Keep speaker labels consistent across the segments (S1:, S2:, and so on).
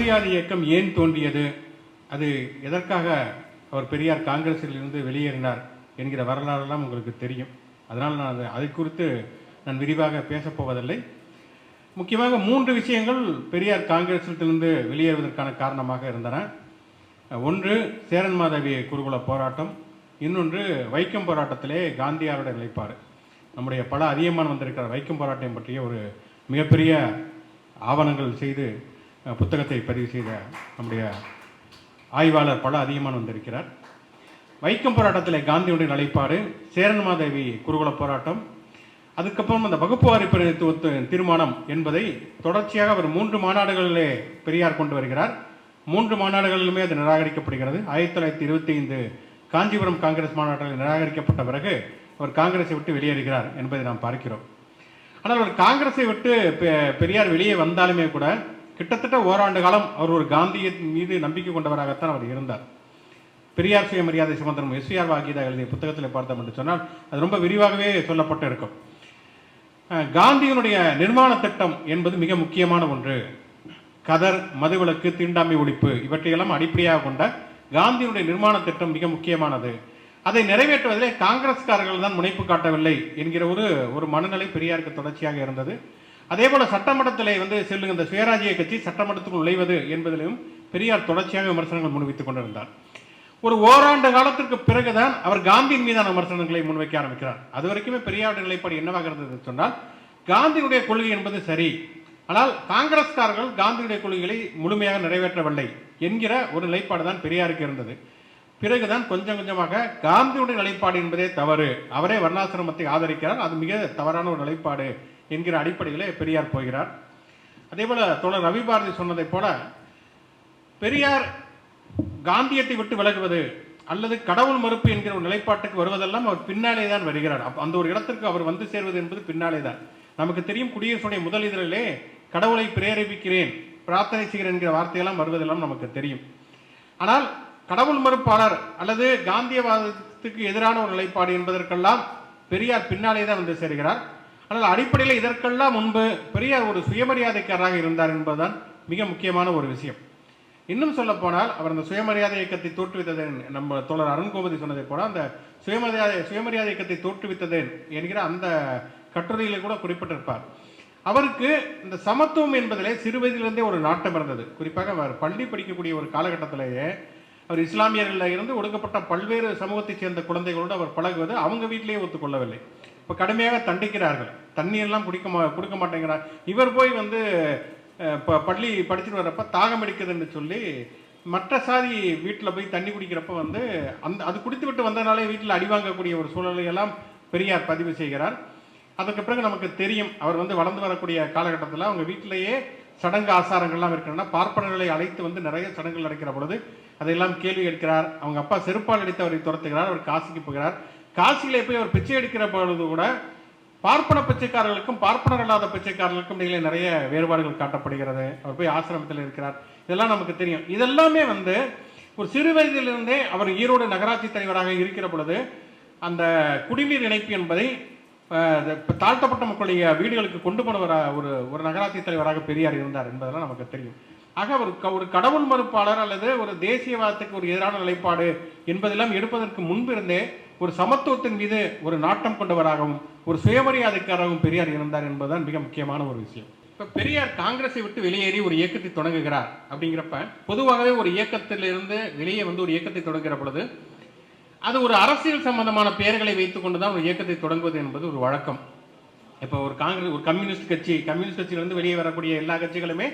S1: சுயமரியாதை இயக்கம் ஏன் தோன்றியது? அது எதற்காக அவர் பெரியார் காங்கிரஸில் இருந்து வெளியேறினார் என்கிற வரலாறெல்லாம் உங்களுக்கு தெரியும். அதனால் நான் அதை அதை குறித்து நான் விரிவாக பேசப் போவதில்லை. முக்கியமாக மூன்று விஷயங்கள் பெரியார் காங்கிரஸிலிருந்து வெளியேறுவதற்கான காரணமாக இருந்தன. ஒன்று சேரன் மாதவி குருகுல போராட்டம். இன்னொன்று வைக்கம் போராட்டத்திலே காந்தியாருடைய நிலைப்பாடு. நம்முடைய பல அதிகமான வந்திருக்கிற வைக்கம் போராட்டம் பற்றிய ஒரு மிகப்பெரிய ஆவணங்கள் செய்து புத்தகத்தை பதிவு செய்த நம்முடைய ஆய்வாளர் பல அதிகமான வந்திருக்கிறார். வைக்கம் போராட்டத்தில் காந்தியுடைய நிலைப்பாடு சேரன்மாதேவி குருகுல போராட்டம். அதுக்கப்புறம் அந்த வகுப்புவாரி பிரதித்துவத்து தீர்மானம் என்பதை தொடர்ச்சியாக அவர் மூன்று மாநாடுகளிலே பெரியார் கொண்டு வருகிறார். மூன்று மாநாடுகளிலுமே அது நிராகரிக்கப்படுகிறது. ஆயிரத்தி தொள்ளாயிரத்தி இருபத்தி ஐந்து காஞ்சிபுரம் காங்கிரஸ் மாநாட்டில் நிராகரிக்கப்பட்ட பிறகு அவர் காங்கிரஸை விட்டு வெளியேறுகிறார் என்பதை நாம் பார்க்கிறோம். ஆனால் அவர் காங்கிரஸை விட்டு பெ- பெரியார் வெளியே வந்தாலுமே கூட கிட்டத்தட்ட ஓராண்டு காலம் அவர் ஒரு காந்தியின் மீது நம்பிக்கை கொண்டவராகத்தான் அவர் இருந்தார். பெரியார் சுயமரியாதை சுமந்திரம் எஸ்விஆர் வாகிதா எழுதிய புத்தகத்தில் பார்த்தோம் என்று சொன்னால் அது ரொம்ப விரிவாகவே சொல்லப்பட்டு இருக்கும் காந்தியினுடைய நிர்மாண திட்டம் என்பது மிக முக்கியமான ஒன்று. கதர் மதுவிலக்கு தீண்டாமை ஒழிப்பு இவற்றையெல்லாம் அடிப்படையாக கொண்ட காந்தியினுடைய நிர்மாண திட்டம் மிக முக்கியமானது. அதை நிறைவேற்றுவதிலே காங்கிரஸ்காரர்கள் தான் முனைப்பு காட்டவில்லை என்கிற ஒரு ஒரு மனநிலை பெரியாருக்கு தொடர்ச்சியாக இருந்தது. அதே போல சட்டமன்றத்திலே வந்து செல்லுங்க இந்த சுயராஜ்ய கட்சி சட்டமன்றத்துக்குள் நுழைவது என்பதிலும் பெரியார் தொடர்ச்சியாக விமர்சனங்கள் முன்வைத்துக் கொண்டிருந்தார். ஒரு ஓராண்டு காலத்திற்கு பிறகுதான் அவர் காந்தியின் மீதான விமர்சனங்களை முன்வைக்க ஆரம்பிக்கிறார். அது வரைக்குமே பெரியாருடைய நிலைப்பாடு என்னவாக இருந்தது சொன்னால் காந்தியுடைய கொள்கை என்பது சரி ஆனால் காங்கிரஸ்காரர்கள் காந்தியுடைய கொள்கைகளை முழுமையாக நிறைவேற்றவில்லை என்கிற ஒரு நிலைப்பாடு தான் பெரியாருக்கு இருந்தது. பிறகுதான் கொஞ்சம் கொஞ்சமாக காந்தியுடைய நிலைப்பாடு என்பதே தவறு. அவரே வர்ணாசிரமத்தை ஆதரிக்கிறார். அது மிக தவறான ஒரு நிலைப்பாடு. என்கிற அடிப்படையிலே பெரியார் போகிறார். அதே போல தோழர் ரவி பாரதி சொன்னதைப் போல பெரியார் காந்தியத்தை விட்டு விலகுவது அல்லது கடவுள் மறுப்பு என்கிற ஒரு நிலைப்பாட்டுக்கு வருவதெல்லாம் அவர் பின்னாலே தான் வருகிறார் அந்த ஒரு இடத்திற்கு அவர் வந்து சேர்வது என்பது பின்னாலே தான் நமக்கு தெரியும் குடியரசுடைய முதல் இதழிலே கடவுளை பிரேரவிக்கிறேன் பிரார்த்தனை செய்கிறேன் என்கிற வார்த்தையெல்லாம் வருவதெல்லாம் நமக்கு தெரியும். ஆனால் கடவுள் மறுப்பாளர் அல்லது காந்தியவாதத்துக்கு எதிரான ஒரு நிலைப்பாடு என்பதற்கெல்லாம் பெரியார் பின்னாலே தான் வந்து சேர்கிறார். ஆனால் அடிப்படையில் இதற்கெல்லாம் முன்பு பெரிய ஒரு சுயமரியாதைக்காரராக இருந்தார் என்பதுதான் மிக முக்கியமான ஒரு விஷயம். இன்னும் சொல்ல போனால் அவர் அந்த சுயமரியாதை இயக்கத்தை தோற்றுவித்தது நம்ம தோழர் அருண்கோபதி சொன்னதை போல அந்த சுயமரியாதை சுயமரியாதை இயக்கத்தை தோற்றுவித்தது என்கிற அந்த கட்டுரையில கூட குறிப்பிட்டிருப்பார். அவருக்கு இந்த சமத்துவம் என்பதிலே சிறுவயதிலிருந்தே ஒரு நாட்டம் இருந்தது. குறிப்பாக அவர் பள்ளி படிக்கக்கூடிய ஒரு காலகட்டத்திலேயே அவர் இஸ்லாமியர்களில் இருந்து ஒடுக்கப்பட்ட பல்வேறு சமூகத்தைச் சேர்ந்த குழந்தைகளோடு அவர் பழகுவது அவங்க வீட்டிலேயே ஒத்துக்கொள்ளவில்லை. இப்போ கடுமையாக தண்டிக்கிறார்கள். தண்ணீர்லாம் குடிக்க மா கொடுக்க மாட்டேங்கிறார் இவர் போய் வந்து இப்போ ப- பள்ளி படிச்சுட்டு வர்றப்ப தாகம் அடிக்குதுன்னு சொல்லி மற்ற சாதி வீட்டில் போய் தண்ணி குடிக்கிறப்ப வந்து அந்த அது குடித்து விட்டு வந்தனாலே வீட்டில் அடிவாங்கக்கூடிய ஒரு சூழ்நிலையெல்லாம் பெரியார் பதிவு செய்கிறார். அதுக்கு பிறகு நமக்கு தெரியும் அவர் வந்து வளர்ந்து வரக்கூடிய காலகட்டத்தில் அவங்க வீட்டிலேயே சடங்கு ஆசாரங்கள்லாம் இருக்கிறன்னா பார்ப்பனர்களை அழைத்து வந்து நிறைய சடங்குகள் நடக்கிற பொழுது அதையெல்லாம் கேள்வி கேட்கிறார். அவங்க அப்பா செருப்பால் அடித்து அவரை துரத்துகிறார் அவர் காசிக்கு போகிறார். காசியிலே போய் அவர் பிச்சை எடுக்கிற பொழுது கூட பார்ப்பன பிச்சைக்காரர்களுக்கும் பார்ப்பனர் இல்லாத பிச்சைக்காரர்களுக்கும் இடையிலே நிறைய வேறுபாடுகள் காட்டப்படுகிறது. அவர் போய் ஆசிரமத்தில் இருக்கிறார். இதெல்லாம் நமக்கு தெரியும். இதெல்லாமே வந்து ஒரு சிறு வயதிலிருந்தே அவர் ஈரோடு நகராட்சி தலைவராக இருக்கிற பொழுது அந்த குடிநீர் இணைப்பு என்பதை தாழ்த்தப்பட்ட மக்களுடைய வீடுகளுக்கு கொண்டு போனவரா ஒரு ஒரு நகராட்சி தலைவராக பெரியார் இருந்தார் என்பதெல்லாம் நமக்கு தெரியும். ஆக ஒரு க- ஒரு கடவுள் மறுப்பாளர் அல்லது ஒரு தேசியவாதத்துக்கு ஒரு எதிரான நிலைப்பாடு என்பதெல்லாம் எடுப்பதற்கு முன்பிருந்தே ஒரு சமத்துவத்தின் மீது ஒரு நாட்டம் கொண்டவராகவும் ஒரு சுயமரியாதைக்காரராகவும் பெரியார் இருந்தார் என்பதுதான் மிக முக்கியமான ஒரு விஷயம். இப்ப பெரியார் காங்கிரஸை விட்டு வெளியேறி ஒரு இயக்கத்தை தொடங்குகிறார் அப்படிங்கிறப்ப பொதுவாகவே ஒரு இயக்கத்திலிருந்து வெளியே வந்து ஒரு இயக்கத்தை தொடங்குகிற பொழுது அது ஒரு அரசியல் சம்பந்தமான பெயர்களை வைத்துக்கொண்டு தான் ஒரு இயக்கத்தை தொடங்குவது என்பது ஒரு வழக்கம். இப்போ ஒரு காங்கிரஸ் ஒரு கம்யூனிஸ்ட் கட்சி கம்யூனிஸ்ட் கட்சியிலிருந்து வெளியே வரக்கூடிய எல்லா கட்சிகளுமே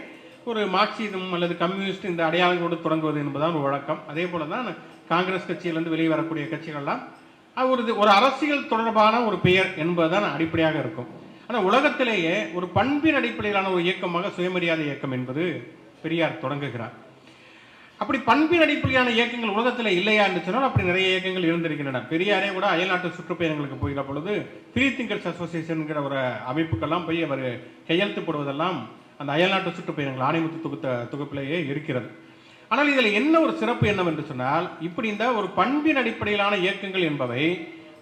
S1: ஒரு மார்க்சிசம் அல்லது கம்யூனிஸ்ட் இந்த அடையாளங்களோடு தொடங்குவது என்பதுதான் ஒரு வழக்கம். அதே போல தான் காங்கிரஸ் கட்சியிலிருந்து வெளியே வரக்கூடிய கட்சிகள்லாம் அது ஒரு ஒரு அரசியல் தொடர்பான ஒரு பெயர் என்பதுதான் அடிப்படையாக இருக்கும். ஆனால் உலகத்திலேயே ஒரு பண்பின் அடிப்படையிலான ஒரு இயக்கமாக சுயமரியாதை இயக்கம் என்பது பெரியார் தொடங்குகிறார். அப்படி பண்பின் அடிப்படையான இயக்கங்கள் உலகத்தில் இல்லையா என்று சொன்னால் அப்படி நிறைய இயக்கங்கள் இருந்திருக்கின்றன பெரியாரே கூட அயல்நாட்டு சுற்றுப்பயணங்களுக்கு போகிற பொழுது ஃப்ரீ திங்கர்ஸ் அசோசியேஷனுங்கிற ஒரு அமைப்புக்கெல்லாம் போய் அவர் கையெழுத்து போடுவதெல்லாம் அந்த அயல்நாட்டு சுற்றுப்பயணங்கள் ஆணைமுத்து தொகுத்த தொகுப்பிலேயே இருக்கிறது. ஆனால் இதில் என்ன ஒரு சிறப்பு என்னவென்று சொன்னால் இப்படி இந்த ஒரு பண்பின் அடிப்படையிலான இயக்கங்கள் என்பவை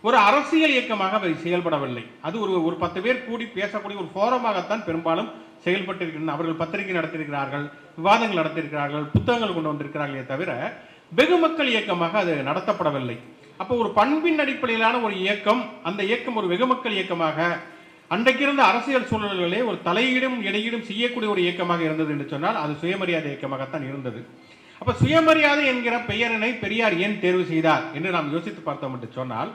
S1: ஒரு அரசியல் இயக்கமாக அவை செயல்படவில்லை. அது ஒரு ஒரு பத்து பேர் கூடி பேசக்கூடிய ஒரு ஃபோரமாகத்தான் பெரும்பாலும் செயல்பட்டிருக்கின்றன. அவர்கள் பத்திரிகை நடத்தியிருக்கிறார்கள் விவாதங்கள் நடத்தியிருக்கிறார்கள் புத்தகங்கள் கொண்டு வந்திருக்கிறார்களே தவிர வெகுமக்கள் இயக்கமாக அது நடத்தப்படவில்லை. அப்போ ஒரு பண்பின் அடிப்படையிலான ஒரு இயக்கம் அந்த இயக்கம் ஒரு வெகுமக்கள் இயக்கமாக அன்றைக்கு இருந்த அரசியல் சூழல்களே ஒரு தலையீடும் இடையீடும் செய்யக்கூடிய ஒரு இயக்கமாக இருந்தது என்று சொன்னால் அது சுயமரியாதை இயக்கமாகத்தான் இருந்தது. அப்ப சுயமரியாதை என்கிற பெயரினை பெரியார் ஏன் தேர்வு செய்தார் என்று நாம் யோசித்து பார்த்தோம் என்று சொன்னால்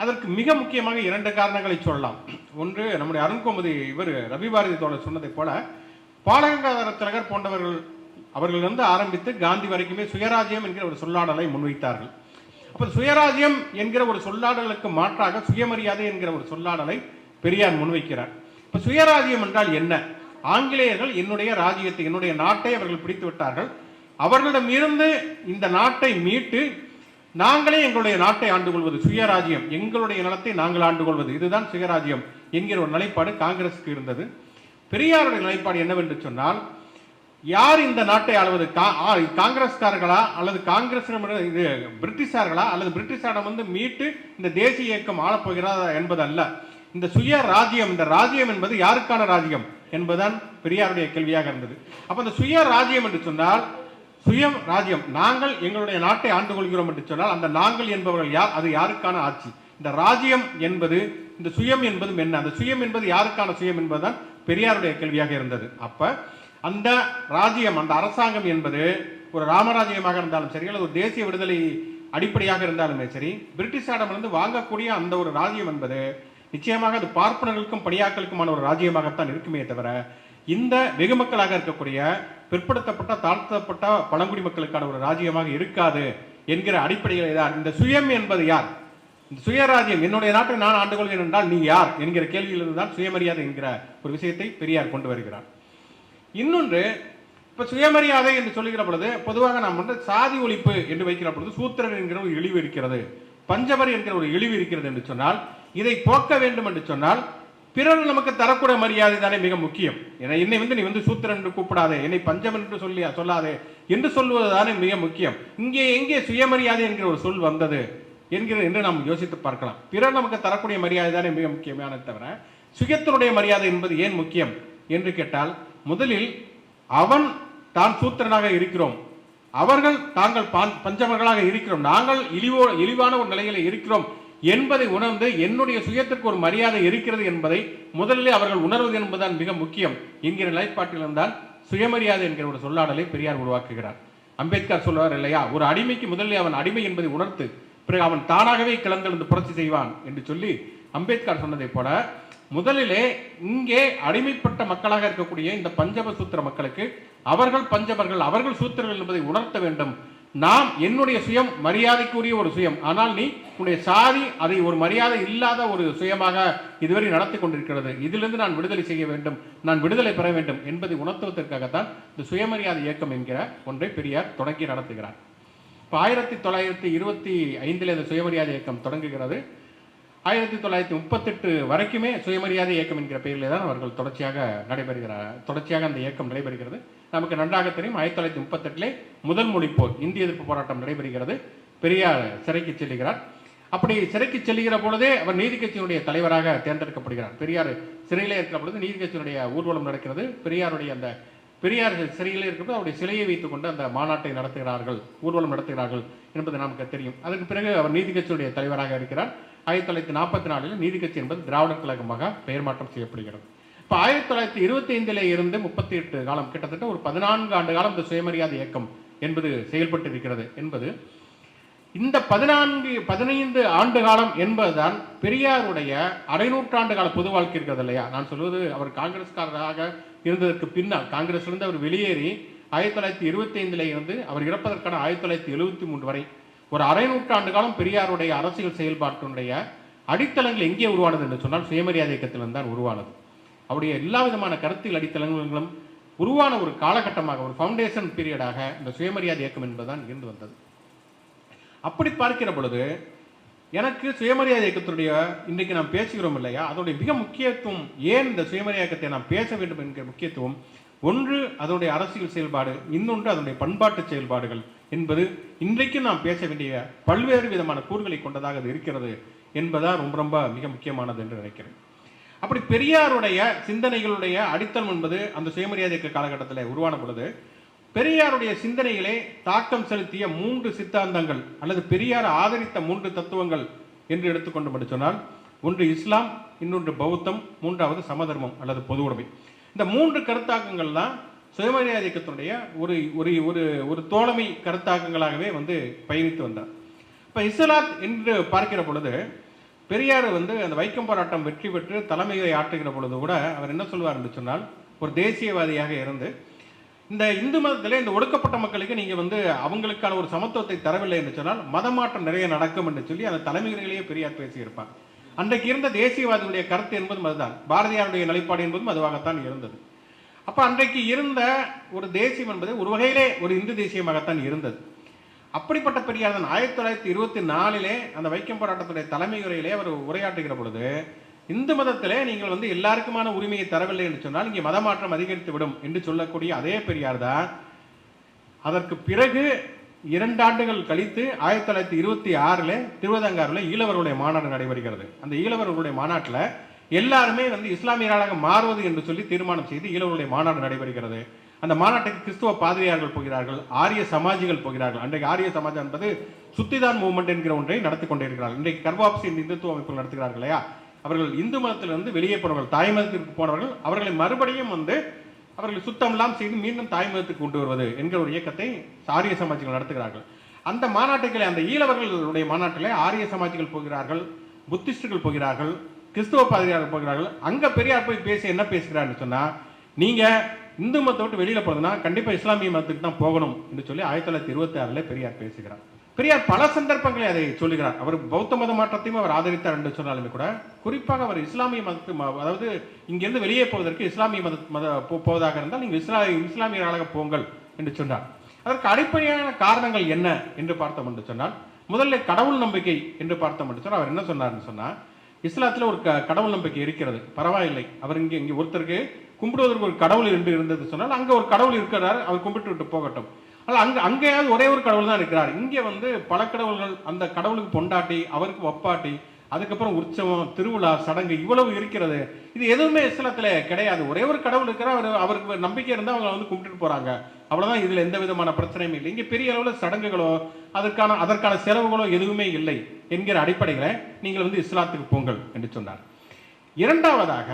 S1: அதற்கு மிக முக்கியமாக இரண்டு காரணங்களை சொல்லலாம். ஒன்று நம்முடைய அருண்கோமதி இவர் ரவிபாரதி தோழர் சொன்னதைப் போல பாலகங்காதர திலகர் போன்றவர்கள் அவர்களிருந்து ஆரம்பித்து காந்தி வரைக்குமே சுயராஜ்யம் என்கிற ஒரு சொல்லாடலை முன்வைத்தார்கள். அப்போ சுயராஜ்யம் என்கிற ஒரு சொல்லாடலுக்கு மாற்றாக சுயமரியாதை என்கிற ஒரு சொல்லாடலை பெரியார் முன்வைக்கிறார். இப்போ சுயராஜ்யம் என்றால் என்ன? ஆங்கிலேயர்கள் என்னுடைய ராஜ்யத்தை என்னுடைய நாட்டை அவர்கள் பிடித்து விட்டார்கள். அவர்களிடமிருந்து இந்த நாட்டை மீட்டு நாங்களே எங்களுடைய நாட்டை ஆண்டு கொள்வது. சுயராஜ்யம் எங்களுடைய நிலத்தை நாங்கள் ஆண்டு கொள்வது. இதுதான் சுயராஜ்யம் என்கிற ஒரு நிலைப்பாடு காங்கிரஸுக்கு இருந்தது. பெரியாருடைய நிலைப்பாடு என்னவென்று சொன்னால் யார் இந்த நாட்டை ஆளுவது? கா- ஆ, காங்கிரஸ்காரர்களா அல்லது காங்கிரஸ் இது பிரிட்டிஷார்களா அல்லது பிரிட்டிஷாரிடம் வந்து மீட்டு இந்த தேசிய இயக்கம் ஆளப்போகிறதா என்பது அல்ல இந்த சுய ராஜ்யம் இந்த ராஜ்யம் என்பது யாருக்கான ராஜ்யம் என்பதுதான் பெரியாருடைய கேள்வியாக இருந்தது. அப்ப இந்த சுய ராஜ்யம் என்று சொன்னால் சுயம் ராஜ்யம் நாங்கள் எங்களுடைய நாட்டை ஆண்டு கொள்கிறோம் என்று சொன்னால் அந்த நாங்கள் என்பவர்கள் யார் அது யாருக்கான ஆட்சி? இந்த ராஜ்யம் என்பது இந்த சுயம் என்பதும் என்ன? அந்த சுயம் என்பது யாருக்கான சுயம் என்பதுதான் பெரியாருடைய கேள்வியாக இருந்தது. அப்ப அந்த ராஜ்யம் அந்த அரசாங்கம் என்பது ஒரு ராமராஜ்யமாக இருந்தாலும் சரி அல்லது ஒரு தேசிய விடுதலை அடிப்படையாக இருந்தாலுமே சரி பிரிட்டிஷாரிடமிருந்து வாங்கக்கூடிய அந்த ஒரு ராஜ்யம் என்பது நிச்சயமாக அது பார்ப்பனர்களுக்கும் படியாக்களுக்குமான ஒரு ராஜ்யமாகத்தான் இருக்குமே தவிர இந்த வெகுமக்களாக இருக்கக்கூடிய பிற்படுத்தப்பட்ட தாழ்த்தப்பட்ட பழங்குடி மக்களுக்கான ஒரு ராஜ்யமாக இருக்காது என்கிற அடிப்படையில் தான் இந்த சுயம் என்பது யார்? இந்த சுயராஜ்யம் என்னுடைய நாட்டை நான் ஆண்டு கொள்கிறேன் என்றால் நீ யார்? என்கிற கேள்வியிலிருந்து தான் சுயமரியாதை என்கிற ஒரு விஷயத்தை பெரியார் கொண்டு வருகிறார். இன்னொன்று இப்போ சுயமரியாதை என்று சொல்லுகிற பொழுது பொதுவாக நாம் வந்து சாதி ஒழிப்பு என்று வைக்கிற பொழுது சூத்திரன் என்கிற ஒரு இழிவு இருக்கிறது. பஞ்சவர் என்கிற ஒரு இழிவு இருக்கிறது என்று சொன்னால் இதை போக்க வேண்டும் என்று சொன்னால் பிறர் நமக்கு தரக்கூடிய மரியாதை தானே மிக முக்கியம். ஏன்னா என்னை வந்து நீ வந்து சூத்திரன் என்று கூப்பிடாதே என்னை பஞ்சமன் என்று சொல்லி சொல்லாதே என்று சொல்வது தானே மிக முக்கியம். இங்கே எங்கே சுயமரியாதை என்கிற ஒரு சொல் வந்தது என்கிற என்று நாம் யோசித்து பார்க்கலாம். பிறர் நமக்கு தரக்கூடிய மரியாதை தானே மிக முக்கியமானது தவிர சுயத்தினுடைய மரியாதை என்பது ஏன் முக்கியம்? என்று கேட்டால் முதலில் அவன் தான் சூத்திரனாக இருக்கிறோம். அவர்கள் தாங்கள் பான்- பஞ்சமர்களாக இருக்கிறோம். நாங்கள் இழிவோ இழிவான ஒரு நிலையில இருக்கிறோம் என்பதை உணர்ந்து என்னுடைய சுயத்திற்கு ஒரு மரியாதை இருக்கிறது என்பதை முதலில் அவர்கள் உணர்வது என்பதுதான் மிக முக்கியம் என்கிற நிலைப்பாட்டிலிருந்தான் சுயமரியாதை என்கிற ஒரு சொல்லாடலை பெரியார் உருவாக்குகிறார். அம்பேத்கர் சொல்வார் இல்லையா? ஒரு அடிமைக்கு முதலில் அவன் அடிமை என்பதை உணர்த்து பிறகு அவன் தானாகவே கிளந்தெழுந்து புரட்சி செய்வான் என்று சொல்லி அம்பேத்கர் சொன்னதைப் போல முதலிலே இங்கே அடிமைப்பட்ட மக்களாக இருக்கக்கூடிய இந்த பஞ்சப சூத்திர மக்களுக்கு அவர்கள் பஞ்சபர்கள் அவர்கள் சூத்திரர்கள் என்பதை உணர்த்த வேண்டும். நாம் என்னுடைய சுயம் மரியாதைக்குரிய ஒரு சுயம். ஆனால் நீ உன்னுடைய சாதி அதை ஒரு மரியாதை இல்லாத ஒரு சுயமாக இதுவரை நடத்தி கொண்டிருக்கிறது. இதிலிருந்து நான் விடுதலை செய்ய வேண்டும். நான் விடுதலை பெற வேண்டும் என்பதை உணர்த்துவதற்காகத்தான் இந்த சுயமரியாதை இயக்கம் என்கிற ஒன்றை பெரியார் தொடங்கி நடத்துகிறார். இப்போ ஆயிரத்தி தொள்ளாயிரத்தி இருபத்தி ஐந்தில் இந்த சுயமரியாதை இயக்கம் தொடங்குகிறது. ஆயிரத்தி தொள்ளாயிரத்தி முப்பத்தெட்டு வரைக்குமே சுயமரியாதை இயக்கம் என்கிற பெயரில் தான் அவர்கள் தொடர்ச்சியாக நடைபெறுகிறார் தொடர்ச்சியாக அந்த இயக்கம் நடைபெறுகிறது. நமக்கு நன்றாக தெரியும் ஆயிரத்தி தொள்ளாயிரத்தி முப்பத்தெட்டிலே முதல் மொழிப்போர் இந்திய எதிர்ப்பு போராட்டம் நடைபெறுகிறது. பெரியார் சிறைக்கு செல்லுகிறார். அப்படி சிறைக்கு செல்கிற பொழுதே அவர் நீதி கட்சியினுடைய தலைவராக தேர்ந்தெடுக்கப்படுகிறார். பெரியார் சிறையில் இருக்கிற பொழுது நீதி கட்சியினுடைய ஊர்வலம் நடக்கிறது. பெரியாருடைய அந்த பெரியார் சிறையில் இருக்கிறது அவருடைய சிலையை வைத்துக் கொண்டு அந்த மாநாட்டை நடத்துகிறார்கள் ஊர்வலம் நடத்துகிறார்கள் என்பது நமக்கு தெரியும். அதற்கு பிறகு அவர் நீதி கட்சியுடைய தலைவராக இருக்கிறார். ஆயிரத்தி தொள்ளாயிரத்தி நாற்பத்தி நாலில் நீதி கட்சி என்பது திராவிடர் கழகமாக பெயர் மாற்றம் செய்யப்படுகிறது. இப்போ ஆயிரத்தி தொள்ளாயிரத்தி இருபத்தி ஐந்தில் இருந்து முப்பத்தி எட்டு காலம் கிட்டத்தட்ட ஒரு பதினான்கு ஆண்டு காலம் இந்த சுயமரியாதை இயக்கம் என்பது செயல்பட்டு இருக்கிறது என்பது இந்த பதினான்கு பதினைந்து ஆண்டு காலம் என்பதுதான் பெரியாருடைய அரை நூற்றாண்டு கால பொது வாழ்க்கை இருக்கிறது இல்லையா? நான் சொல்வது அவர் காங்கிரஸ்காரராக இருந்ததற்கு பின்னால் காங்கிரஸிலிருந்து அவர் வெளியேறி ஆயிரத்தி தொள்ளாயிரத்தி இருபத்தி ஐந்தில் இருந்து அவர் இறப்பதற்கான ஆயிரத்தி தொள்ளாயிரத்தி எழுபத்தி மூன்று வரை ஒரு அரை நூற்றாண்டு காலம் பெரியாருடைய அரசியல் செயல்பாட்டினுடைய அடித்தளங்கள் எங்கே உருவானது என்று சொன்னால் சுயமரியாதை இயக்கத்திலிருந்து தான் உருவானது. அவருடைய எல்லா விதமான கருத்தியல் அடித்தளங்களும் உருவான ஒரு காலகட்டமாக ஒரு ஃபவுண்டேஷன் பீரியடாக இந்த சுயமரியாதை இயக்கம் என்பதுதான் இருந்து வந்தது. அப்படி பார்க்கிற பொழுது எனக்கு சுயமரியாதை இயக்கத்துடைய இன்றைக்கு நாம் பேசுகிறோம் இல்லையா? அதோடைய மிக முக்கியத்துவம் ஏன் இந்த சுயமரியாதை இயக்கத்தை நாம் பேச வேண்டும் என்கிற முக்கியத்துவம்? ஒன்று அதனுடைய அரசியல் செயல்பாடு இன்னொன்று அதனுடைய பண்பாட்டு செயல்பாடுகள் என்பது இன்றைக்கு நாம் பேச வேண்டிய பல்வேறு விதமான கூறுகளை கொண்டதாக அது இருக்கிறது என்பதான் ரொம்ப ரொம்ப மிக முக்கியமானது என்று நினைக்கிறேன். அப்படி பெரியாருடைய சிந்தனைகளுடைய அடித்தளம் என்பது அந்த சுயமரியாதை இயக்க காலகட்டத்தில் உருவான பொழுது பெரியாருடைய சிந்தனைகளே தாக்கம் செலுத்திய மூன்று சித்தாந்தங்கள் அல்லது பெரியார் ஆதரித்த மூன்று தத்துவங்கள் என்று எடுத்துக்கொண்டு மட்டும் சொன்னால் ஒன்று இஸ்லாம் இன்னொன்று பௌத்தம் மூன்றாவது சமதர்மம் அல்லது பொது உடைமை. இந்த மூன்று கருத்தாக்கங்கள் தான் சுயமரியாதை இயக்கத்தினுடைய ஒரு ஒரு ஒரு ஒரு தோழமை கருத்தாக்கங்களாகவே வந்து பயணித்து வந்தார். இப்போ இஸ்லாத் என்று பார்க்கிற பொழுது பெரியார் வந்து அந்த வைக்கம் போராட்டம் வெற்றி பெற்று தலைமையை ஆற்றுகிற பொழுது கூட அவர் என்ன சொல்வார் என்று சொன்னால் ஒரு தேசியவாதியாக இருந்து இந்த இந்து மதத்தில் இந்த ஒடுக்கப்பட்ட மக்களுக்கு நீங்கள் வந்து அவங்களுக்கான ஒரு சமத்துவத்தை தரவில்லை என்று சொன்னால் மதமாற்றம் நிறைய நடக்கும் என்று சொல்லி அந்த தலைமையிலேயே பெரியார் பேசியிருப்பார். அன்றைக்கு இருந்த தேசியவாதிகளுடைய கருத்து என்பதும் அதுதான். பாரதியாருடைய நிலைப்பாடு என்பதும் அதுவாகத்தான் இருந்தது. அப்போ அன்றைக்கு இருந்த ஒரு தேசியம் என்பது ஒரு வகையிலே ஒரு இந்து தேசியமாகத்தான் இருந்தது. அப்படிப்பட்ட பெரியார் தான் ஆயிரத்தி தொள்ளாயிரத்தி இருபத்தி நாலிலே அந்த வைக்கம் போராட்டத்துடைய தலைமை உரையிலே அவர் உரையாற்றுகிற பொழுது இந்து மதத்திலே நீங்கள் வந்து எல்லாருக்குமான உரிமையை தரவில்லை என்று சொன்னால் இங்கே மதமாற்றம் அதிகரித்து விடும் என்று சொல்லக்கூடிய அதே பெரியார் தான். அதற்கு பிறகு இரண்டு ஆண்டுகள் கழித்து ஆயிரத்தி தொள்ளாயிரத்தி இருபத்தி ஆறில் திருவதங்காரில் ஈழவர்களுடைய மாநாடு நடைபெறுகிறது. அந்த ஈழவர்களுடைய மாநாட்டில் எல்லாருமே வந்து இஸ்லாமியர்களாக மாறுவது என்று சொல்லி தீர்மானம் செய்து ஈழவர்களுடைய மாநாடு நடைபெறுகிறது. அந்த மாநாட்டுக்கு கிறிஸ்துவ பாதிரியார்கள் போகிறார்கள் ஆரிய சமாஜிகள் போகிறார்கள். அன்றைக்கு ஆரிய சமாஜம் என்பது சுத்திதான் மூவ்மெண்ட் என்கிற ஒன்றை நடத்தி கொண்டிருக்கிறார்கள். இன்றைக்கு கர்வாப்சி இந்துத்துவ அமைப்புகள் நடத்துகிறார்கள் இல்லையா? அவர்கள் இந்து மதத்திலிருந்து வெளியே போனவர்கள் தாய் மதத்திற்கு போனவர்கள் அவர்களை மறுபடியும் வந்து அவர்கள் சுத்தமெல்லாம் செய்து மீண்டும் தாய் மதத்துக்கு கொண்டு வருவது என்கிற ஒரு இயக்கத்தை ஆரிய சமாஜிகள் நடத்துகிறார்கள். அந்த மாநாட்டுகளை அந்த ஈழவர்களுடைய மாநாட்டிலே ஆரிய சமாஜிகள் போகிறார்கள் புத்திஸ்டுகள் போகிறார்கள் கிறிஸ்துவ பாதிரியார்கள் போகிறார்கள். அங்கே பெரியார் போய் பேசி என்ன பேசுகிறாருன்னு சொன்னால் நீங்கள் இந்து மதத்தை விட்டு வெளியில் போகிறதுனா கண்டிப்பாக இஸ்லாமிய மதத்துக்கு தான் போகணும் என்று சொல்லி ஆயிரத்தி தொள்ளாயிரத்தி இருபத்தி ஆறுல பெரியார் பேசுகிறார். பெரியார் பல சந்தர்ப்பங்களில் அதை சொல்லுகிறார். அவர் பௌத்த மத மாற்றத்தையும் அவர் ஆதரித்தார் என்று சொன்னாலுமே கூட குறிப்பாக அவர் இஸ்லாமிய மதத்து ம- அதாவது இங்கிருந்து வெளியே போவதற்கு இஸ்லாமிய மத மத போவதாக இருந்தால் நீங்கள் இஸ்லா இஸ்லாமியர்களாக போங்கள் என்று சொன்னார். அதற்கு அடிப்படையான காரணங்கள் என்ன என்று பார்த்தோம் என்று சொன்னால் முதல்ல கடவுள் நம்பிக்கை என்று பார்த்தோம் என்று சொன்னால் அவர் என்ன சொன்னார்னு சொன்னால் இஸ்லாத்தில் ஒரு க- கடவுள் நம்பிக்கை இருக்கிறது. பரவாயில்லை. அவர் இங்கே இங்கே ஒருத்தருக்கு கும்பிடுவதற்கு ஒரு கடவுள் என்று இருந்தது சொன்னால் அங்கே ஒரு கடவுள் இருக்கிறார் அவர் கும்பிட்டு விட்டு போகட்டும். அல்ல அங்கே அங்கேயாவது ஒரே ஒரு கடவுள் தான் இருக்கிறார். இங்கே வந்து பல கடவுள்கள் அந்த கடவுளுக்கு பொண்டாட்டி அவருக்கு ஒப்பாட்டி அதுக்கப்புறம் உற்சவம் திருவிழா சடங்கு இவ்வளவு இருக்கிறது. இது எதுவுமே இஸ்லாத்தில் கிடையாது. ஒரே ஒரு கடவுள் இருக்கிற அவர் அவருக்கு நம்பிக்கை இருந்தால் அவங்க வந்து கும்பிட்டுட்டு போறாங்க. அவ்வளவுதான் இதுல எந்த விதமான பிரச்சனையும் இல்லை. இங்கே பெரிய அளவில் சடங்குகளோ அதற்கான அதற்கான செலவுகளோ எதுவுமே இல்லை என்கிற அடிப்படையில் நீங்கள் வந்து இஸ்லாத்துக்கு போங்கள் என்று சொன்னார். இரண்டாவதாக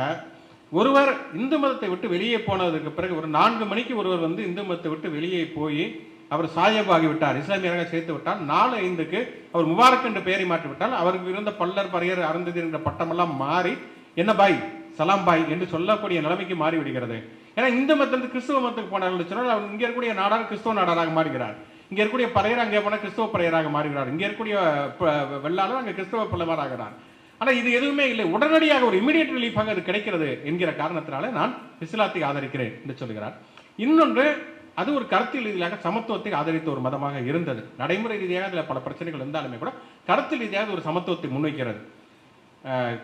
S1: ஒருவர் இந்து மதத்தை விட்டு வெளியே போனதுக்கு பிறகு ஒரு நான்கு மணிக்கு ஒருவர் வந்து இந்து மதத்தை விட்டு வெளியே போய் அவர் சாயப் ஆகிவிட்டார் இஸ்லாமியராக சேர்த்து விட்டால் நாலு ஐந்துக்கு அவர் முபாரக் என்று பெயரை மாற்றிவிட்டால் அவருக்கு இருந்த பல்லர் பறையர் அருந்ததி என்ற பட்டமெல்லாம் மாறி என்ன பாய்? சலாம் பாய் என்று சொல்லக்கூடிய நிலைமைக்கு மாறிவிடுகிறது ஏன்னா இந்து மதத்திலிருந்து கிறிஸ்துவ மதத்துக்கு போனார்கள் சொன்னால் அவர் இங்கே இருக்கக்கூடிய நாடார் கிறிஸ்துவ நாடாராக மாறுகிறார். இங்கே இருக்கக்கூடிய பறையர் அங்கே போனால் கிறிஸ்துவ பறையராக மாறுகிறார். இங்கே இருக்கக்கூடிய ப- வெள்ளாளர் அங்கே கிறிஸ்துவ பிள்ளைமாராகிறார் ஆனால் இது எதுவுமே இல்லை. உடனடியாக ஒரு இமீடியட் ரிலீஃபாக அது கிடைக்கிறது என்கிற காரணத்தினால நான் இஸ்லாத்தை ஆதரிக்கிறேன் என்று சொல்கிறார். இன்னொன்று அது ஒரு கருத்தியல் ரீதியாக சமத்துவத்தை ஆதரித்த ஒரு மதமாக இருந்தது. நடைமுறை ரீதியாக அதில் பல பிரச்சனைகள் இருந்தாலுமே கூட கருத்து ரீதியாக ஒரு சமத்துவத்தை முன்வைக்கிறது.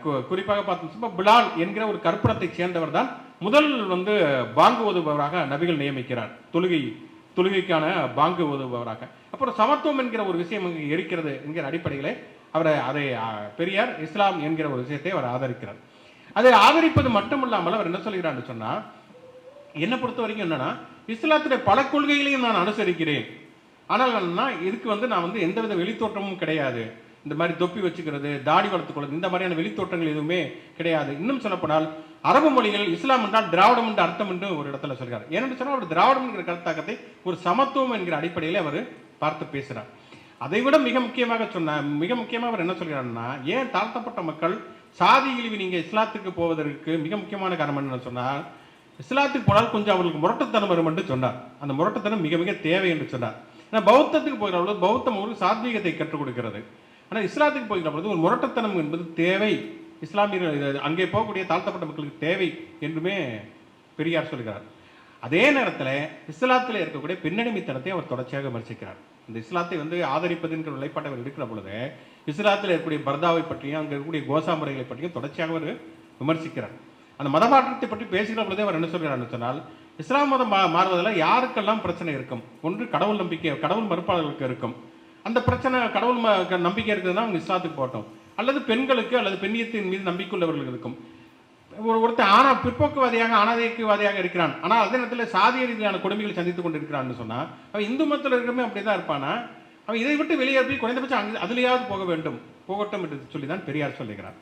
S1: கு- குறிப்பாக பார்த்தோம்னா பிலால் என்கிற ஒரு கற்பனத்தை சேர்ந்தவர் தான் முதல் வந்து பாங்கு ஓதுபவராக நபிகள் நியமிக்கிறார். தொழுகை தொழுகைக்கான பாங்கு ஓதுபவராக அப்புறம் சமத்துவம் என்கிற ஒரு விஷயம் இங்கு இருக்கிறது என்கிற அடிப்படையிலே அவரை அதை பெரியார் இஸ்லாம் என்கிற ஒரு விஷயத்தை அவர் ஆதரிக்கிறார். அதை ஆதரிப்பது மட்டுமில்லாமல் அவர் என்ன சொல்கிறார்னு சொன்னால் என்னை பொறுத்த வரைக்கும் என்னன்னா இஸ்லாத்துடைய பல கொள்கைகளையும் நான் அனுசரிக்கிறேன். ஆனால் என்னன்னா இதுக்கு வந்து நான் வந்து எந்தவித வெளித்தோற்றமும் கிடையாது. இந்த மாதிரி தொப்பி வச்சுக்கிறது தாடி வளர்த்துக்கொள்வது இந்த மாதிரியான வெளித்தோற்றங்கள் எதுவுமே கிடையாது. இன்னும் சொல்லப்போனால் அரபு மொழிகள் இஸ்லாம் என்றால் திராவிடம் என்று அர்த்தம் என்று ஒரு இடத்துல சொல்கிறார். ஏன்னு சொன்னால் அவர் திராவிடம் என்கிற கருத்தாக்கத்தை ஒரு சமத்துவம் என்கிற அடிப்படையில் அவர் பார்த்து பேசுகிறார். அதை விட மிக முக்கியமாக சொன்ன மிக முக்கியமாக அவர் என்ன சொல்கிறாருன்னா ஏன் தாழ்த்தப்பட்ட மக்கள் சாதி இழிவு நீங்கள் இஸ்லாத்துக்கு போவதற்கு மிக முக்கியமான காரணம் என்ன சொன்னால் இஸ்லாத்துக்கு போனால் கொஞ்சம் அவர்களுக்கு முரட்டுத்தனம் வரும் என்று சொன்னார். அந்த முரட்டுத்தனம் மிக மிக தேவை என்று சொன்னார். ஏன்னா பௌத்தத்துக்கு போகிற பொழுது பௌத்தம் ஒரு சாத்வீகத்தை கற்றுக் கொடுக்கிறது. ஆனால் இஸ்லாத்துக்கு போகிற பொழுது ஒரு முரட்டுத்தனம் என்பது தேவை. இஸ்லாமியர்கள் அங்கே போகக்கூடிய தாழ்த்தப்பட்ட மக்களுக்கு தேவை என்றுமே பெரியார் சொல்கிறார். அதே நேரத்தில் இஸ்லாத்தில் இருக்கக்கூடிய பின்னணிமைத்தனத்தை அவர் தொடர்ச்சியாக விமர்சிக்கிறார். இந்த இஸ்லாத்தை வந்து ஆதரிப்பதுங்கிற நிலைப்பாட்டை அவர் எடுக்கிற பொழுது இஸ்லாத்தில் இருக்கக்கூடிய பர்தாவை பற்றியும் அங்கே இருக்கக்கூடிய கோசா முறைகளை பற்றியும் தொடர்ச்சியாக அவர் விமர்சிக்கிறார். அந்த மதமாற்றத்தை பற்றி பேசுகிற பொழுதே அவர் என்ன சொல்கிறார்னு சொன்னால் இஸ்லாம் மதம் மா- மாறுவதில் யாருக்கெல்லாம் பிரச்சனை இருக்கும்? ஒன்று கடவுள் நம்பிக்கை கடவுள் மறுப்பாளர்களுக்கு இருக்கும். அந்த பிரச்சனை கடவுள் ம- நம்பிக்கை இருக்குதுன்னா அவங்க இஸ்லாத்துக்கு போட்டோம் அல்லது பெண்களுக்கு அல்லது பெண்ணியத்தின் மீது நம்பிக்கை உள்ளவர்களுக்கு இருக்கும். ஒரு ஒருத்தர் ஆனா பிற்போக்குவாதியாக அனாதைக்குவாதியாக இருக்கிறான். ஆனால் அதே நேரத்தில் சாதிய ரீதியான கொடுமைகளை சந்தித்துக் கொண்டிருக்கிறான்னு சொன்னால் அவன் இந்து மதத்தில் இருக்கிறமே அப்படிதான் இருப்பானா? அவன் இதை விட்டு வெளியே போய் குறைந்தபட்சம் அங்கே அதுலேயாவது போக வேண்டும். போகட்டும் என்று சொல்லி தான் பெரியார் சொல்லுகிறார்.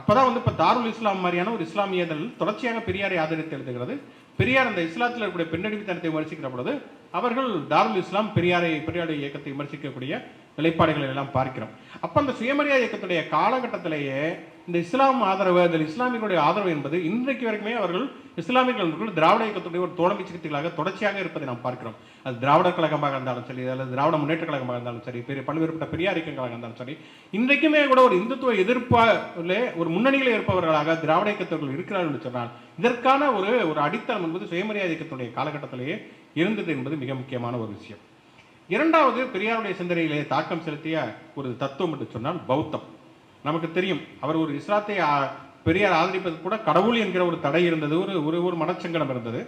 S1: அப்பதான் வந்து இப்போ தாருல் இஸ்லாம் மாதிரியான ஒரு இஸ்லாமிய இதழ் தொடர்ச்சியாக பெரியாரை ஆதரித்து எழுதுகிறது. பெரியார் அந்த இஸ்லாத்தில் இருக்கக்கூடிய பெண்ணடிமைத்தனத்தை விமர்சிக்கிற பொழுது அவர்கள் தாருல் இஸ்லாம் பெரியாரை பெரியாருடைய இயக்கத்தை விமர்சிக்கக்கூடிய நிலைப்பாடுகளை எல்லாம் பார்க்கிறோம். அப்போ அந்த சுயமரியாதை இயக்கத்துடைய காலகட்டத்திலேயே இந்த இஸ்லாம் ஆதரவு அதில் இஸ்லாமியர்களுடைய ஆதரவு என்பது இன்றைக்கு வரைக்குமே அவர்கள் இஸ்லாமியர்கள் திராவிட இயக்கத்துடைய ஒரு தோழமை சிகிச்சைகளாக தொடர்ச்சியாக இருப்பதை நாம் பார்க்கிறோம். அது திராவிடர் கழகமாக இருந்தாலும் சரி அல்லது திராவிட முன்னேற்ற கழகமாக இருந்தாலும் சரி பெரிய பல்வேறுபட்ட பெரியார் இயக்கங்களாக இருந்தாலும் சரி இன்றைக்குமே கூட ஒரு இந்துத்துவ எதிர்ப்பிலே ஒரு முன்னணியில் இருப்பவர்களாக திராவிட இயக்கத்தவர்கள் இருக்கிறார்கள் என்று சொன்னால் இதற்கான ஒரு ஒரு அடித்தளம் என்பது சுயமரியாதை இயக்கத்துடைய காலகட்டத்திலேயே இருந்தது என்பது மிக முக்கியமான ஒரு விஷயம். இரண்டாவது பெரியாருடைய சிந்தனையிலே தாக்கம் செலுத்திய ஒரு தத்துவம் என்று சொன்னால் பௌத்தம். நமக்கு தெரியும். அவர் ஒரு இஸ்லாத்தை பெரியார் ஆதரிப்பது கூட கடவுள் என்கிற ஒரு தடை இருந்தது. ஒரு ஒரு ஒரு மனச்சங்கடம் இருந்தது.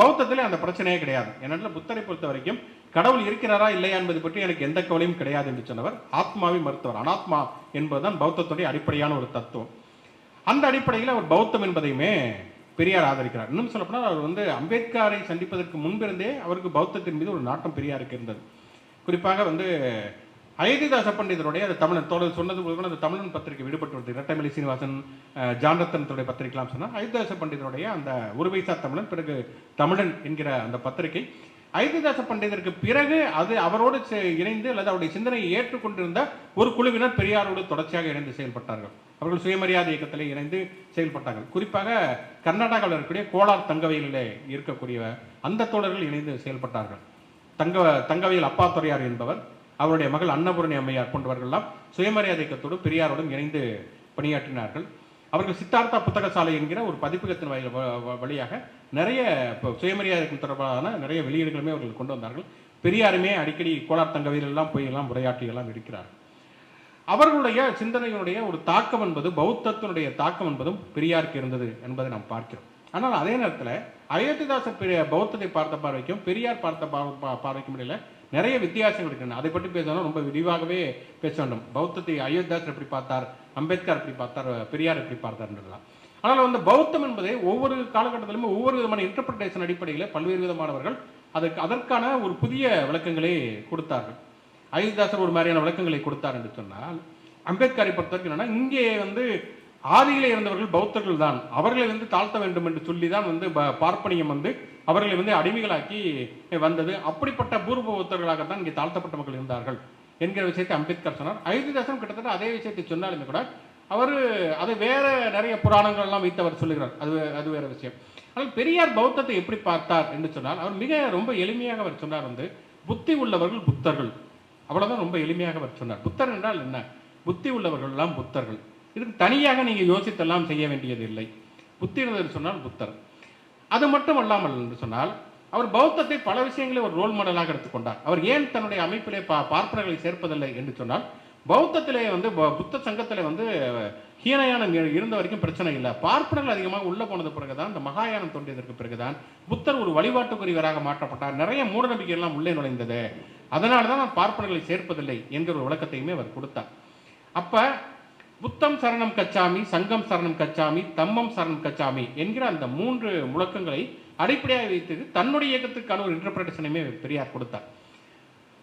S1: பௌத்தத்தில் அந்த பிரச்சனையே கிடையாது. ஏனென்றால் புத்தரை பொறுத்த வரைக்கும் கடவுள் இருக்கிறாரா இல்லையா என்பது பற்றி எனக்கு எந்த கவலையும் கிடையாது என்று சொன்னவர் ஆத்மாவை மருத்துவர். அனாத்மா என்பதுதான் பௌத்தத்துடைய அடிப்படையான ஒரு தத்துவம். அந்த அடிப்படையில் அவர் பௌத்தம் என்பதையுமே பெரியார் ஆதரிக்கிறார். இன்னும் சொல்லப்போனால் அவர் வந்து அம்பேத்கரை சந்திப்பதற்கு முன்பிருந்தே அவருக்கு பௌத்தத்தின் மீது ஒரு நாட்டம் பெரியாருக்கு இருந்தது. குறிப்பாக வந்து அயோத்திதாச பண்டிதருடைய அந்த தமிழன் தோழர் சொன்னது போல கூட அந்த தமிழன் பத்திரிகை விடுபட்டு வருது. இரட்டைமலை சீனிவாசன் அஹ், பத்திரிகைலாம் சொன்னால் அயோத்திதாச பண்டிதருடைய அந்த ஒரு பைசா தமிழன் பிறகு தமிழன் என்கிற அந்த பத்திரிகை. அயோத்திதாச பண்டிதருக்கு பிறகு அது அவரோடு இணைந்து அல்லது அவருடைய சிந்தனையை ஏற்றுக்கொண்டிருந்த ஒரு குழுவினர் பெரியாரோடு தொடர்ச்சியாக இணைந்து செயல்பட்டார்கள். அவர்கள் சுயமரியாதை இயக்கத்தில் இணைந்து செயல்பட்டார்கள். குறிப்பாக கர்நாடகாவில் இருக்கக்கூடிய கோலார் தங்கவையிலே இருக்கக்கூடிய அந்த தோழர்கள் இணைந்து செயல்பட்டார்கள். தங்க தங்கவையில் அப்பா துறையார் என்பவர் அவருடைய மகள் அன்னபூரணி அம்மையார் போன்றவர்கள்லாம் சுயமரியாதை இயக்கத்தோடு பெரியாரோடும் இணைந்து பணியாற்றினார்கள். அவர்கள் சித்தார்த்தா புத்தகசாலை என்கிற ஒரு பதிப்பகத்தின் வழி- வழியாக நிறைய இப்போ சுயமரியாதை தொடர்பான நிறைய வெளியீடுகளுமே அவர்கள் கொண்டு வந்தார்கள். பெரியாருமே அடிக்கடி கோலார் தங்கவையில் போய் எல்லாம் உரையாற்றி எல்லாம் இருக்கிறார்கள். அவர்களுடைய சிந்தனையினுடைய ஒரு தாக்கம் என்பது பௌத்தத்தினுடைய தாக்கம் என்பதும் பெரியாருக்கு இருந்தது என்பதை நாம் பார்க்கிறோம். ஆனால் அதே நேரத்தில் அயோத்திதாச பெரிய பௌத்தத்தை பார்த்த பார்வைக்கும் பெரியார் பார்த்த பார்வைக்கும் இடையில நிறைய வித்தியாசங்கள் இருக்கின்றன அதை பற்றி பேசணும். ரொம்ப விரிவாகவே பேச வேண்டும். பௌத்தத்தை அயோத்தியாசர் எப்படி பார்த்தார்? அம்பேத்கர் எப்படி பார்த்தார்? பெரியார் எப்படி பார்த்தார்ன்றதுலாம் ஆனால் வந்து பௌத்தம் என்பதை ஒவ்வொரு காலகட்டத்திலுமே ஒவ்வொரு விதமான இன்டர்பிரிட்டேஷன் அடிப்படையில் பல்வேறு விதமானவர்கள் அதற்கு அதற்கான ஒரு புதிய விளக்கங்களை கொடுத்தார்கள். அயோத்தியாசர் ஒரு மாதிரியான விளக்கங்களை கொடுத்தார் என்று சொன்னால் அம்பேத்கரை பொறுத்தவரைக்கும் என்னன்னா இங்கே வந்து ஆதியிலே இருந்தவர்கள் பௌத்தர்கள் தான் அவர்களை வந்து தாழ்த்த வேண்டும் என்று சொல்லி தான் வந்து ப- பார்ப்பனியம் வந்து அவர்களை வந்து அடிமைகளாக்கி வந்தது. அப்படிப்பட்ட பூர்வபுத்தர்களாகத்தான் இங்கே தாழ்த்தப்பட்ட மக்கள் இருந்தார்கள் என்கிற விஷயத்தை அம்பேத்கர் சொன்னார். அயோத்திதாசன் கிட்டத்தட்ட அதே விஷயத்தை சொன்னாலுமே கூட அவர் அது வேற நிறைய புராணங்கள் எல்லாம் வைத்து அவர் சொல்லுகிறார். அது அது வேற விஷயம். ஆனால் பெரியார் பௌத்தத்தை எப்படி பார்த்தார் என்று சொன்னால் அவர் மிக ரொம்ப எளிமையாக அவர் சொன்னார் வந்து புத்தி உள்ளவர்கள் புத்தர்கள். அவ்வளவுதான் ரொம்ப எளிமையாக அவர் சொன்னார். புத்தர் என்றால் என்ன? புத்தி உள்ளவர்கள் எல்லாம் புத்தர்கள். இதுக்கு தனியாக நீங்க யோசித்தெல்லாம் செய்ய வேண்டியது இல்லை. புத்தி இருந்தது சொன்னால் புத்தர். அது மட்டும் அல்லாமல் என்று சொன்னால் அவர் பௌத்தத்தை பல விஷயங்களை ஒரு ரோல் மாடலாக எடுத்துக்கொண்டார் அவர் ஏன் தன்னுடைய அமைப்பிலே பா பார்ப்பனர்களை சேர்ப்பதில்லை என்று சொன்னால் பௌத்தத்திலே வந்து ப- புத்த சங்கத்திலே வந்து ஹீனயானம் இருந்த வரைக்கும் பிரச்சனை இல்லை. பார்ப்பனர்கள் அதிகமாக உள்ள போனது பிறகுதான் இந்த மகாயானம் தோன்றியதற்கு பிறகுதான் புத்தர் ஒரு வழிபாட்டுக்குரியவராக மாற்றப்பட்டார். நிறைய மூடநம்பிக்கைகள்லாம் உள்ளே நுழைந்தது. அதனால தான் நான் பார்ப்பனர்களை சேர்ப்பதில்லை என்கிற ஒரு விளக்கத்தையுமே அவர் கொடுத்தார். அப்போ புத்தம் சரணம் கச்சாமி சங்கம் சரணம் கச்சாமி தம்மம் சரணம் கச்சாமி என்கிற அந்த மூன்று முழக்கங்களை அடிப்படையாக வைத்து தன்னுடைய இயக்கத்துக்கான ஒரு இன்டர்பிரேஷனையுமே பெரியார் கொடுத்தார்.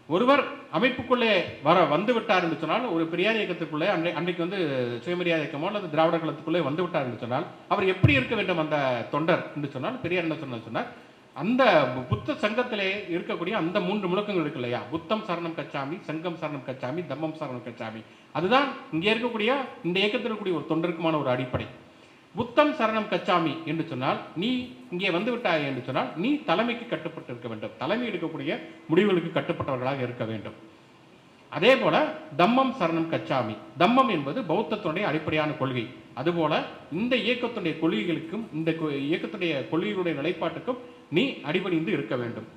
S1: ஒருவர் அமைப்புக்குள்ளே வர வந்து விட்டார் என்று சொன்னால் ஒரு பெரியார் இயக்கத்துக்குள்ளே அன்றை அன்றைக்கு வந்து சுயமரியாதை இயக்கமோ அல்லது திராவிட கழகத்துக்குள்ளே வந்து விட்டார் என்று சொன்னால் அவர் எப்படி இருக்க வேண்டும் அந்த தொண்டர் என்று சொன்னால் பெரியார் என்ன சொன்னார்? சொன்னார் அந்த பு- புத்த சங்கத்திலே இருக்கக்கூடிய அந்த மூன்று முழக்கங்கள் இருக்கு இல்லையா? புத்தம் சரணம் கச்சாமி சங்கம் சரணம் கச்சாமி தம்மம் சரணம் கச்சாமி. அதுதான் இங்கே இருக்கக்கூடிய இந்த இயக்கத்தில் இருக்கக்கூடிய ஒரு தொண்டருக்குமான ஒரு அடிப்படை. புத்தம் சரணம் கச்சாமி என்று சொன்னால் நீ இங்கே வந்து விட்டாய் என்று சொன்னால் நீ தலைமைக்கு கட்டுப்பட்டு இருக்க வேண்டும். தலைமை எடுக்கக்கூடிய முடிவுகளுக்கு கட்டுப்பட்டவர்களாக இருக்க வேண்டும். அதே போல தம்மம் சரணம் கச்சாமி. தம்மம் என்பது பௌத்தத்தினுடைய அடிப்படையான கொள்கை. அதுபோல இந்த இயக்கத்துடைய கொள்கைகளுக்கும் இந்த கொ- இயக்கத்துடைய கொள்கைகளுடைய நிலைப்பாட்டுக்கும் நீ அடிபணிந்து இருக்க வேண்டும்.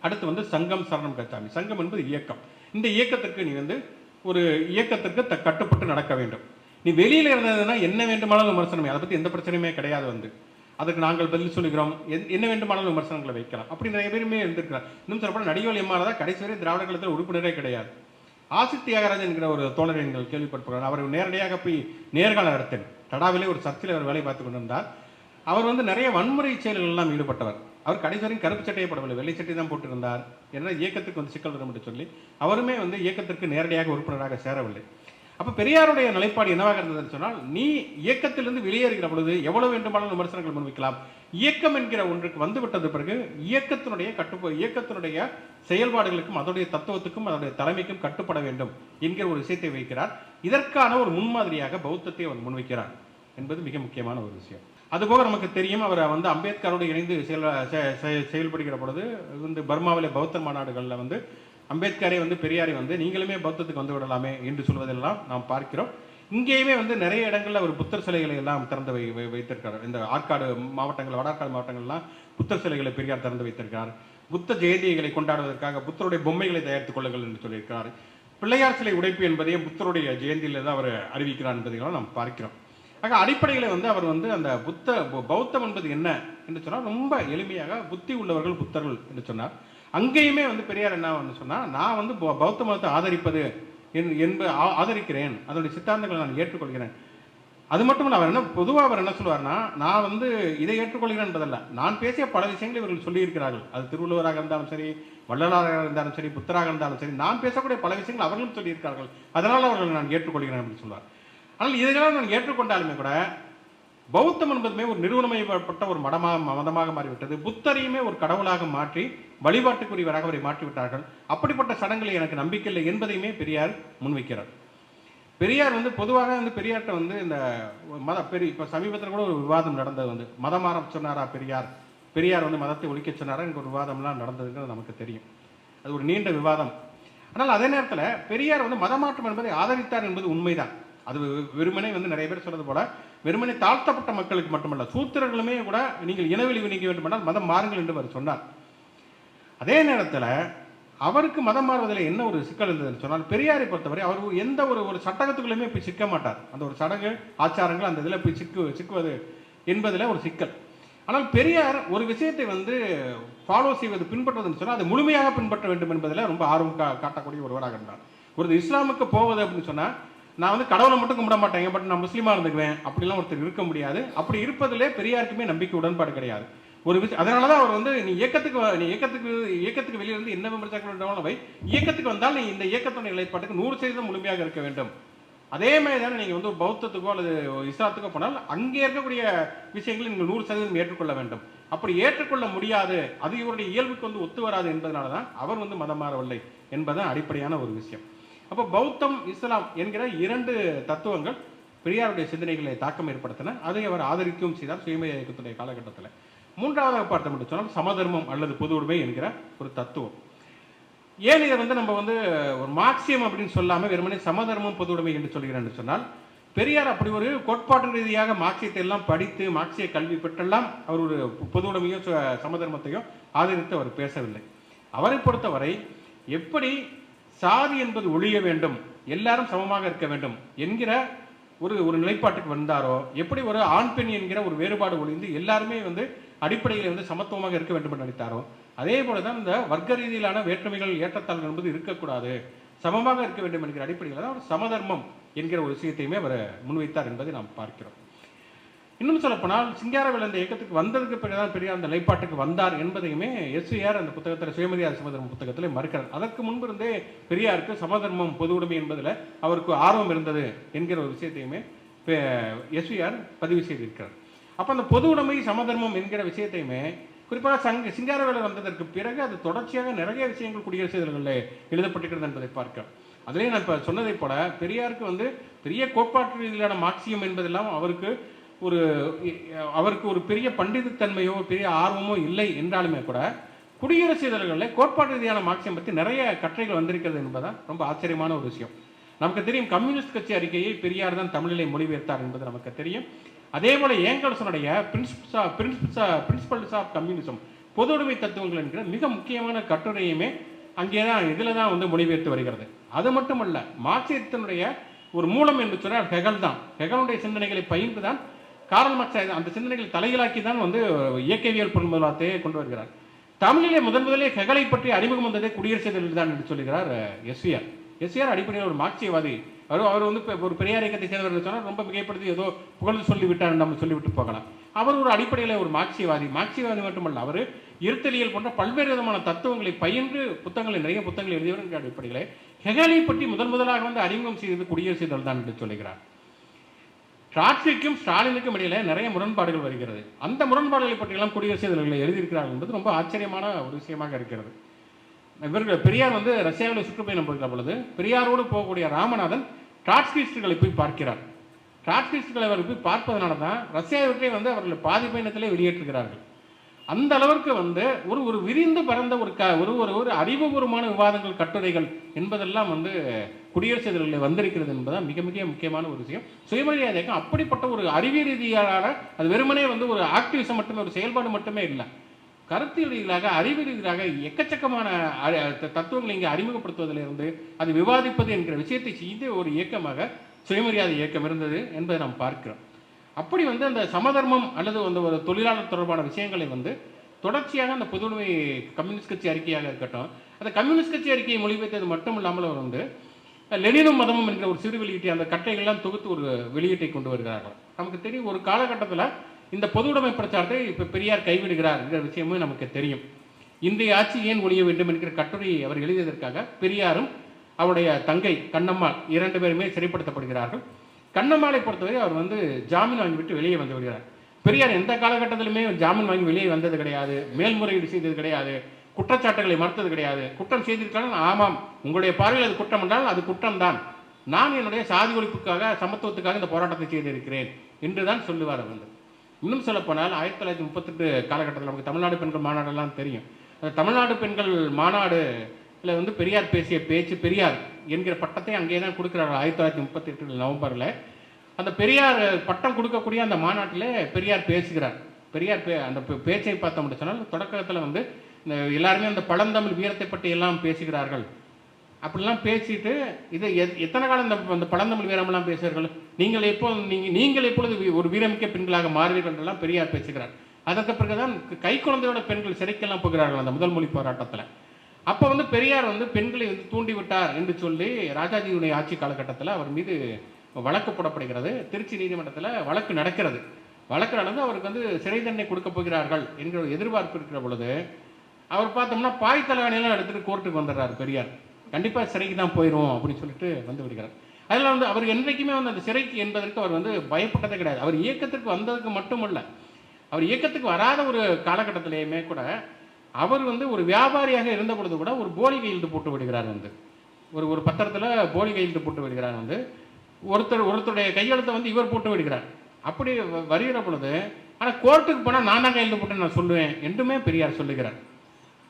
S1: அடுத்து வந்து சங்கம் சரணம் கச்சாமி சங்கம் என்பது இயக்கம். இந்த இயக்கத்திற்கு நீ வந்து ஒரு இயக்கத்திற்கு த கட்டுப்பட்டு நடக்க வேண்டும். நீ வெளியில் இருந்ததுன்னா என்ன வேண்டுமானாலும் விமர்சனம். அதை பற்றி எந்த பிரச்சனையுமே கிடையாது வந்து. அதுக்கு நாங்கள் பதில் சொல்லுகிறோம். என்- என்ன வேண்டுமானாலும் விமர்சனங்களை வைக்கலாம். அப்படி நிறைய பேருமே இருந்திருக்கிறார். இன்னும் சொல்லப்பட நடிகர் எம்மாறதா கடைசி வரை திராவிட கழகத்தில் உறுப்பினரே கிடையாது. ஆசி தியாகராஜன் என்கிற ஒரு தோழரை நீங்கள் கேள்விப்பட்டிருக்கிறார். அவர் நேரடியாக போய் நேர்காணல் நடத்தேன் தடாவிலே ஒரு சர்ச்சில் அவர் வேலை பார்த்து கொண்டிருந்தார். அவர் வந்து நிறைய வன்முறை செயல்கள் எல்லாம் ஈடுபட்டவர். அவர் கடைசி வரையும் கருப்பு சட்டையை போடவில்லை. வெள்ளை சட்டை தான் போட்டிருந்தார். ஏன்னா இயக்கத்துக்கு வந்து சிக்கல் வரும் என்று சொல்லி. அவருமே வந்து இயக்கத்திற்கு நேரடியாக உறுப்பினராக சேரவில்லை. அப்போ பெரியாருடைய நிலைப்பாடு என்னவாக இருந்ததுன்னு சொன்னால் நீ இயக்கத்திலிருந்து வெளியேறுகிற பொழுது எவ்வளவு வேண்டுமானாலும் விமர்சனங்கள் முன்வைக்கலாம். இயக்கம் என்கிற ஒன்றுக்கு வந்துவிட்டது பிறகு இயக்கத்தினுடைய கட்டுப்ப இயக்கத்தினுடைய செயல்பாடுகளுக்கும் அதனுடைய தத்துவத்துக்கும் அதனுடைய தலைமைக்கும் கட்டுப்பட வேண்டும் என்கிற ஒரு விஷயத்தை வைக்கிறார். இதற்கான ஒரு முன்மாதிரியாக பௌத்தத்தை அவர் முன்வைக்கிறார் என்பது மிக முக்கியமான ஒரு விஷயம். அதுபோக நமக்கு தெரியும் அவர் வந்து அம்பேத்கரோடு இணைந்து செயல் செ- செயல்படுகிற பொழுது வந்து பர்மாவிலே பௌத்த மாநாடுகளில் வந்து அம்பேத்கரை வந்து பெரியாரை வந்து நீங்களுமே பௌத்தத்துக்கு வந்து விடலாமே என்று சொல்வதெல்லாம் நாம் பார்க்கிறோம். இங்கேயுமே வந்து நிறைய இடங்களில் அவர் புத்தர் சிலைகளை எல்லாம் திறந்து வை வைத்திருக்கிறார் இந்த ஆற்காடு மாவட்டங்கள் வடார்காடு மாவட்டங்கள்லாம் புத்தர் சிலைகளை பெரியார் திறந்து வைத்திருக்கிறார். புத்த ஜெயந்திகளை கொண்டாடுவதற்காக புத்தருடைய பொம்மைகளை தயாரித்துக் கொள்ளுங்கள் என்று சொல்லியிருக்கிறார். பிள்ளையார் சிலை உடைப்பு என்பதையே புத்தருடைய ஜெயந்தியில தான் அவர் அறிவிக்கிறார் என்பதையெல்லாம் நாம் பார்க்கிறோம். ஆக அடிப்படையில் வந்து அவர் வந்து அந்த புத்த பௌத்தம் என்பது என்ன என்று சொன்னால் ரொம்ப எளிமையாக புத்தி உள்ளவர்கள் புத்தர்கள் என்று சொன்னார். அங்கேயுமே வந்து பெரியார் என்ன வந்து சொன்னால் நான் வந்து பௌத்த மதத்தை ஆதரிப்பது என்- என்ப ஆதரிக்கிறேன். அதனுடைய சித்தாந்தங்களை நான் ஏற்றுக்கொள்கிறேன். அது மட்டும் இல்லை அவர் என்ன பொதுவாக அவர் என்ன சொல்லுவார்னா நான் வந்து இதை ஏற்றுக்கொள்கிறேன் என்பதல்ல. நான் பேசிய பல விஷயங்களை இவர்கள் சொல்லியிருக்கிறார்கள். அது திருவள்ளுவராக இருந்தாலும் சரி வள்ளலாராக இருந்தாலும் சரி புத்தராக இருந்தாலும் சரி நான் பேசக்கூடிய பல விஷயங்கள் அவர்களும் சொல்லியிருக்கிறார்கள். அதனால் அவர்கள் நான் ஏற்றுக்கொள்கிறேன் அப்படின்னு சொல்வார் ஆனால் இதெல்லாம் நான் ஏற்றுக்கொண்டாலுமே கூட பௌத்தம் என்பதுமே ஒரு நிறுவனமயப்பட்ட ஒரு மடமாக மதமாக மாறிவிட்டது. புத்தரையுமே ஒரு கடவுளாக மாற்றி வழிபாட்டுக்குரியவராக அவரை மாற்றிவிட்டார்கள். அப்படிப்பட்ட சடங்குகளில் எனக்கு நம்பிக்கை இல்லை என்பதையுமே பெரியார் முன்வைக்கிறார். பெரியார் வந்து பொதுவாக வந்து பெரியார்கிட்ட வந்து இந்த மத பெரிய இப்போ சமீபத்தில் கூட ஒரு விவாதம் நடந்தது வந்து. மதம் மாற சொன்னாரா பெரியார்? பெரியார் வந்து மதத்தை ஒழிக்க சொன்னாரா? எனக்கு ஒரு விவாதம்லாம் நடந்ததுங்கிறது நமக்கு தெரியும். அது ஒரு நீண்ட விவாதம். ஆனால் அதே நேரத்தில் பெரியார் வந்து மதமாற்றம் என்பதை ஆதரித்தார் என்பது உண்மைதான். அது வெ- வெறுமனே வந்து நிறைய பேர் சொல்றது போல வெறுமனே தாழ்த்தப்பட்ட மக்களுக்கு மட்டுமல்ல சூத்திரர்களுமே கூட நீங்கள் இனவெளி நீக்க வேண்டுமென்றால் மதம் மாறுங்கள் என்று அவர் சொன்னார். அதே நேரத்தில் அவருக்கு மதம் மாறுவதில் என்ன ஒரு சிக்கல் இருந்ததுன்னு சொன்னால் பெரியாரை பொறுத்தவரை அவர் எந்த ஒரு ஒரு சட்டகத்துக்குள்ளேயுமே போய் சிக்க மாட்டார். அந்த ஒரு சடங்கு ஆச்சாரங்கள் அந்த இதில் போய் சிக்கு சிக்குவது என்பதில் ஒரு சிக்கல். ஆனால் பெரியார் ஒரு விஷயத்தை வந்து ஃபாலோ செய்வது பின்பற்றுவதுன்னு சொன்னால் அது முழுமையாக பின்பற்ற வேண்டும் என்பதில் ரொம்ப ஆர்வம் கா காட்டக்கூடிய ஒருவராக இருந்தார். ஒரு இஸ்லாமுக்கு போவது அப்படின்னு சொன்னால் நான் வந்து கடவுளை மட்டும் கும்பிட மாட்டேங்க பட் நான் முஸ்லீமாக இருந்துக்குவேன் அப்படிலாம் ஒருத்தர் இருக்க முடியாது. அப்படி இருப்பதிலே பெரியாருக்குமே நம்பிக்கை உடன்பாடு கிடையாது. ஒரு விஷயம் அதனால தான் அவர் வந்து நீ இயக்கத்துக்கு நீ இயக்கத்துக்கு இயக்கத்துக்கு வெளியே இருந்து என்ன விமர்சனம் வேண்டாலும் வை. இயக்கத்துக்கு வந்தால் நீ இந்த இயக்கத்துடைய நிலைப்பாட்டுக்கு நூறு சதவீதம் முழுமையாக இருக்க வேண்டும். அதே மாதிரி தானே நீங்கள் வந்து பௌத்தத்துக்கோ அல்லது இஸ்லாத்துக்கோ போனால் அங்கே இருக்கக்கூடிய விஷயங்களை நீங்கள் நூறு சதவீதம் ஏற்றுக்கொள்ள வேண்டும். அப்படி ஏற்றுக்கொள்ள முடியாது. அது இவருடைய இயல்புக்கு வந்து ஒத்து வராது என்பதனால தான் அவர் வந்து மதம் மாறவில்லை என்பதுதான் அடிப்படையான ஒரு விஷயம். அப்போ பௌத்தம் இஸ்லாம் என்கிற இரண்டு தத்துவங்கள் பெரியாருடைய சிந்தனைகளை தாக்கம் ஏற்படுத்தின. அதை அவர் ஆதரிக்கவும் செய்தார் சுயமய இயக்கத்துடைய காலகட்டத்தில். மூன்றாவதாக பார்த்தோம் என்று சொன்னால் சமதர்மம் அல்லது பொது உடைமை என்கிற ஒரு தத்துவம். ஏன் இதை வந்து நம்ம வந்து ஒரு மார்க்சியம் அப்படின்னு சொல்லாமல் வெறுமனே சமதர்மம் பொது உடைமை என்று சொல்கிறேன் சொன்னால் பெரியார் அப்படி ஒரு கோட்பாட்டு ரீதியாக மார்க்சியத்தை எல்லாம் படித்து மார்க்சிய கல்வி பெற்றெல்லாம் அவர் ஒரு பொது உடைமையோ சமதர்மத்தையோ ஆதரித்து அவர் பேசவில்லை. அவரை பொறுத்தவரை எப்படி சாதி என்பது ஒழிய வேண்டும் எல்லாரும் சமமாக இருக்க வேண்டும் என்கிற ஒரு ஒரு நிலைப்பாட்டுக்கு வந்தாரோ எப்படி ஒரு ஆண் பெண் என்கிற ஒரு வேறுபாடு ஒழிந்து எல்லாருமே வந்து அடிப்படையில் வந்து சமத்துவமாக இருக்க வேண்டும் என்று நினைத்தாரோ அதே போல தான் இந்த வர்க்க ரீதியிலான வேற்றுமைகள் ஏற்றத்தாழ்வுகள் என்பது இருக்கக்கூடாது. சமமாக இருக்க வேண்டும் என்கிற அடிப்படையில் தான் ஒரு சமதர்மம் என்கிற ஒரு விஷயத்தையுமே அவர் முன்வைத்தார் என்பதை நாம் பார்க்கிறோம். இன்னும் சொல்லப்போனால் சிங்காரவேல் அந்த இயக்கத்துக்கு வந்ததுக்கு பிறகுதான் பெரியார் அந்த நிலைப்பாட்டுக்கு வந்தார் என்பதையுமே எஸ்விஆர் அந்த புத்தகத்தில் சுயமரியாதை சமதர்ம புத்தகத்தில் மறுக்கிறார். அதற்கு முன்பிருந்தே பெரியாருக்கு சமதர்மம் பொது உடைமை என்பதில் அவருக்கு ஆர்வம் இருந்தது என்கிற ஒரு விஷயத்தையுமே எஸ்விஆர் பதிவு செய்திருக்கிறார். அப்போ அந்த பொது உடைமை சமதர்மம் என்கிற விஷயத்தையுமே குறிப்பாக சங்க சிங்காரவேலர் வந்ததற்கு பிறகு அது தொடர்ச்சியாக நிறைய விஷயங்கள் குடியரசு இதழ்களில் எழுதப்பட்டிருக்கிறது என்பதை பார்க்கிறோம். அதிலே நான் இப்போ சொன்னதைப் போல பெரியாருக்கு வந்து பெரிய கோட்பாட்டு ரீதியிலான மார்க்சியம் என்பதெல்லாம் அவருக்கு ஒரு அவருக்கு ஒரு பெரிய பண்டிதத்தன்மையோ பெரிய ஆர்வமோ இல்லை என்றாலுமே கூட குடியரசு இதழ்களில் கோட்பாட்டு ரீதியான மார்க்சியம் பற்றி நிறைய கட்டுரைகள் வந்திருக்கிறது என்பதுதான் ரொம்ப ஆச்சரியமான ஒரு விஷயம். நமக்கு தெரியும் கம்யூனிஸ்ட் கட்சி அறிக்கையை பெரியார் தான் தமிழிலே மொழிபெயர்த்தார் என்பது நமக்கு தெரியும். அதே போல ஏங்கல்சனுடைய principles of principles of communism பொதுவுடைமை தத்துவங்கள் என்கிற மிக முக்கியமான கட்டுரையுமே அங்கே தான் இதில் தான் வந்து மொழிபெயர்த்து வருகிறது. அது மட்டுமல்ல மார்க்சியத்தினுடைய ஒரு மூலம் என்று சொன்னால் ஹெகல் தான். ஹெகலுடைய சிந்தனைகளை பயின்று தான் காரல் மார்க்ஸ் அந்த சிந்தனைகளை தலைகளாக்கி தான் வந்து இயக்கவியல் பொருள்முதலாத்தையே கொண்டு வருகிறார். தமிழிலே முதன் முதலே ஹெகலை பற்றி அறிமுகம் வந்ததே குடியரசு இதழில் தான் என்று சொல்லுகிறார் எஸ்விஆர். எஸ்விஆர் அடிப்படையில் ஒரு மார்க்சியவாதி. அவர் அவர் வந்து இப்போ ஒரு பெரியார் இயக்கத்தை சேர்ந்தவர் சொன்னால் ரொம்ப மிகைப்படுத்தி ஏதோ புகழ்ந்து சொல்லிவிட்டார் நம்ம சொல்லிவிட்டு போகலாம். அவர் ஒரு அடிப்படையில் ஒரு மார்க்சியவாதி. மார்க்சியவாதி மட்டுமல்ல அவர் இருத்தலியல் போன்ற பல்வேறு விதமான தத்துவங்களை பயின்று புத்தகங்களை நிறைய புத்தகங்கள் எழுதியவர் என்ற அடிப்படையில் ஹெகலை பற்றி முதன் முதலாக வந்து அறிமுகம் செய்தது குடியரசு இதழ் தான் என்று சொல்லுகிறார். ட்ராட்சிக்கும் ஸ்டாலினுக்கும் இடையில நிறைய முரண்பாடுகள் வருகிறது. அந்த முரண்பாடுகளை பற்றியெல்லாம் குடியரசு தலைவர்கள் எழுதியிருக்கிறார்கள் என்பது ரொம்ப ஆச்சரியமான ஒரு விஷயமாக இருக்கிறது. இவர்கள் பெரியார் வந்து ரஷ்யாவில் சுற்றுப்பயணம் போகிற பொழுது பெரியாரோடு போகக்கூடிய ராமநாதன் ட்ராட்ஸ்கிஸ்டுகளை போய் பார்க்கிறார். ட்ராட்ஸ்கிஸ்டுகளை அவர் போய் பார்ப்பதனால தான் ரஷ்யாவிற்கே வந்து அவர்கள் பாதி பயணத்திலே வெளியேற்றுகிறார்கள். அந்த அளவிற்கு வந்து ஒரு ஒரு விரிந்து பறந்த ஒரு க ஒரு ஒரு ஒரு அறிவுபூர்வமான விவாதங்கள் கட்டுரைகள் என்பதெல்லாம் வந்து குடியரசு இதழ்களில் வந்திருக்கிறது என்பதுதான் மிக மிக முக்கியமான ஒரு விஷயம். சுயமரியாதை இயக்கம் அப்படிப்பட்ட ஒரு அறிவியல் ரீதியான அது வெறுமனே வந்து ஒரு ஆக்டிவிசம் மட்டுமே ஒரு செயல்பாடு மட்டுமே இல்லை. கருத்தியல் ரீதியாக அறிவு ரீதியாக எக்கச்சக்கமான தத்துவங்களை இங்கே அறிமுகப்படுத்துவதிலிருந்து அது விவாதிப்பது என்கிற விஷயத்தை செய்த ஒரு இயக்கமாக சுயமரியாதை இயக்கம் இருந்தது என்பதை நாம் பார்க்கிறோம். அப்படி வந்து அந்த சமதர்மம் அல்லது அந்த ஒரு தொழிலாளர் தொடர்பான விஷயங்களை வந்து தொடர்ச்சியாக அந்த பொதுவுடைமை கம்யூனிஸ்ட் கட்சி அறிக்கையாக இருக்கட்டும் அந்த கம்யூனிஸ்ட் கட்சி அறிக்கையை மொழிபெயர்த்தது மட்டும் இல்லாமல் அவர் வந்து லெனினும் மதமும் என்கிற ஒரு சிறு வெளியீட்டை அந்த கட்டைகள்லாம் தொகுத்து ஒரு வெளியீட்டை கொண்டு வருகிறார்கள். நமக்கு தெரியும் ஒரு காலகட்டத்தில் இந்த பொதுவுடைமை பிரச்சாரத்தை இப்போ பெரியார் கைவிடுகிறார் என்கிற விஷயமும் நமக்கு தெரியும். இந்திய ஆட்சி ஏன் ஒழிய வேண்டும் என்கிற கட்டுரையை அவர் எழுதியதற்காக பெரியாரும் அவருடைய தங்கை கண்ணம்மாள் இரண்டு பேருமே சிறைப்படுத்தப்படுகிறார்கள். கண்ணம்மாளை பொறுத்தவரை அவர் வந்து ஜாமீன் வாங்கிவிட்டு வெளியே வந்து விடுகிறார். பெரியார் எந்த காலகட்டத்திலுமே ஜாமீன் வாங்கி வெளியே வந்தது கிடையாது. மேல்முறையீடு செய்தது கிடையாது. குற்றச்சாட்டுகளை மறுத்தது கிடையாது. குற்றம் செய்திருக்கலாம் ஆமாம் உங்களுடைய பார்வையில் அது குற்றம் என்றால் அது குற்றம்தான். நான் என்னுடைய சாதி ஒழிப்புக்காக சமத்துவத்துக்காக இந்த போராட்டத்தை செய்திருக்கிறேன் என்று தான் சொல்லுவார் அவர் வந்து. இன்னும் சொல்லப்போனால் ஆயிரத்தி தொள்ளாயிரத்தி முப்பத்தெட்டு காலகட்டத்தில் நமக்கு தமிழ்நாடு பெண்கள் மாநாடெல்லாம் தெரியும். அந்த தமிழ்நாடு பெண்கள் மாநாடுல வந்து பெரியார் பேசிய பேச்சு பெரியார் என்கிற பட்டத்தை அங்கே தான் கொடுக்குறாரு. ஆயிரத்தி தொள்ளாயிரத்தி முப்பத்தி எட்டு நவம்பரில். அந்த பெரியார் பட்டம் கொடுக்கக்கூடிய அந்த மாநாட்டில் பெரியார் பேசுகிறார். பெரியார் பே அந்த பேச்சை பார்த்தோம் அப்படின்னு சொன்னால் தொடக்கத்தில் வந்து இந்த எல்லாருமே அந்த பழந்தமிழ் வீரத்தை பற்றி எல்லாம் பேசுகிறார்கள். அப்படிலாம் பேசிட்டு இது எத்- எத்தனை காலம் இந்த அந்த பழந்தமிழ் வீரமெல்லாம் பேசுகிறார்கள் நீங்கள் எப்போ நீங்கள் நீங்கள் எப்பொழுது ஒரு வீரமிக்க பெண்களாக மாறுவீர்கள் என்றெல்லாம் பெரியார் பேசுகிறார். அதற்கு பிறகுதான் கை குழந்தையோட பெண்கள் சிறைக்கெல்லாம் போகிறார்கள் அந்த முதல் மொழி போராட்டத்தில். அப்போ வந்து பெரியார் வந்து பெண்களை வந்து தூண்டி விட்டார் என்று சொல்லி ராஜாஜியுடைய ஆட்சி காலகட்டத்தில் அவர் மீது வழக்கு போடப்படுகிறது. திருச்சி நீதிமன்றத்தில் வழக்கு நடக்கிறது. வழக்கு நடந்து அவருக்கு வந்து சிறை தண்டனை கொடுக்க போகிறார்கள் என்கிற எதிர்பார்ப்பு இருக்கிற பொழுது அவர் பார்த்தோம்னா பாய் தலைவனையெல்லாம் எடுத்துட்டு கோர்ட்டுக்கு வந்துடுறாரு பெரியார். கண்டிப்பாக சிறைக்கு தான் போயிடும் அப்படின்னு சொல்லிட்டு வந்து விடுகிறார். அதில் வந்து அவர் என்றைக்குமே வந்து அந்த சிறைக்கு என்பதற்கு அவர் வந்து பயப்பட்டதே கிடையாது. அவர் இயக்கத்திற்கு வந்ததுக்கு மட்டுமல்ல அவர் இயக்கத்துக்கு வராத ஒரு காலகட்டத்திலேயுமே கூட அவர் வந்து ஒரு வியாபாரியாக இருந்த பொழுது கூட ஒரு போலி கையெழுத்து போட்டு விடுகிறார் வந்து ஒரு ஒரு பத்திரத்தில் போலி கையெழுத்து போட்டு விடுகிறார் வந்து ஒருத்தர் ஒருத்தருடைய கையெழுத்தை வந்து இவர் போட்டு விடுகிறார். அப்படி வ- வருகிற பொழுது ஆனால் கோர்ட்டுக்கு போனால் நான் தான் கையெழுத்து போட்டு நான் சொல்லுவேன் என்றுமே பெரியார் சொல்லுகிறார்.